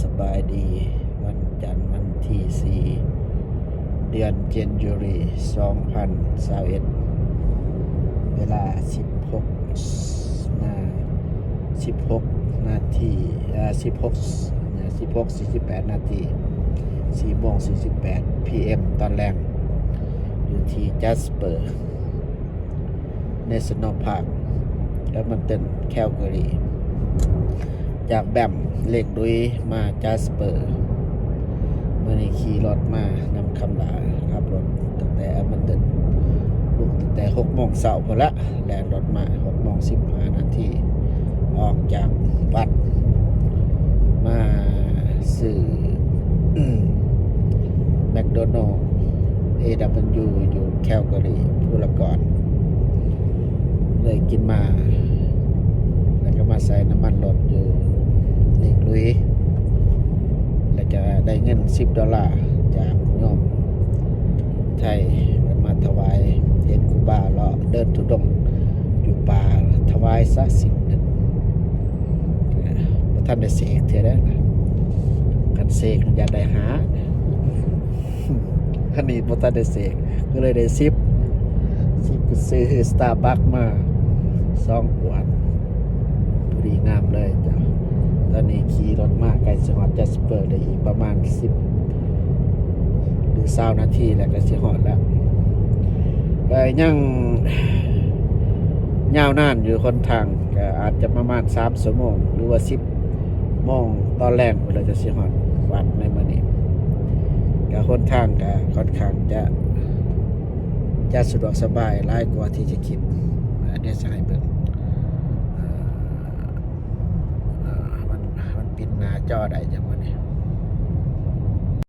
สบายดี วันจันทร์วันที่ 4 เดือนเจนยูรี2021เวลา 16นา16 นาทีอ่า16นะ16 48 นาที4โมง48 PM ตอนแรงอยู่ที่จัสเปอร์เนสโนพาร์คแล้วมันเต้นแคลกรี จากแบมเล็กดุยมาจัสเปอร์เมื่อนี้ขี่รถมานำคำลาขับรถตั้งแต่อมันเดินลุกตั้งแต่หกโมงเสาร์พอละแลนรถมาหกโมงสิบห้านาทีออกจากวัด มาสื่อแมคโดนัลล์เอดับยูอยู่แคลการีพูละก่อนเลยกินมา มาใส่น้ำมันรถอยู่เล็กลุย แล้วจะได้เงิน 10 ดอลลาร์จากโยมไทยมาถวายเห็นคูบาเลาะเดินทุดงอยู่ป่าถวายสักสิบหนึ่งนะท่านได้เสกเท่านั้นกันเสกอยากได้หาคันนี้บ่ท่านได้เสกก็เลยได้ซิปซิปก็ซื้อสตาร์บัคมาสองขวด ดีงามเลยจ้ะตอนนี้ขี่รถมาไกลสงอดจัสเปอร์ได้อีกประมาณ10หรือ20นาทีแล้วก็สิฮอดแล้วก็ยังยาวนานอยู่คนทางก็อาจจะประมาณ3ชั่วโมงหรือว่า10โมงตอนแรกเราจะสิฮอดวัดในมื้อนี้ก็คนทางก็ค่อนข้างจะจะสะดวกสบายหลายกว่าที่จะคิดอ่าเดี๋ยวจะให้เบิ่ง อ่ามันมันปิดหน้า จอได้จังวะเนี่ย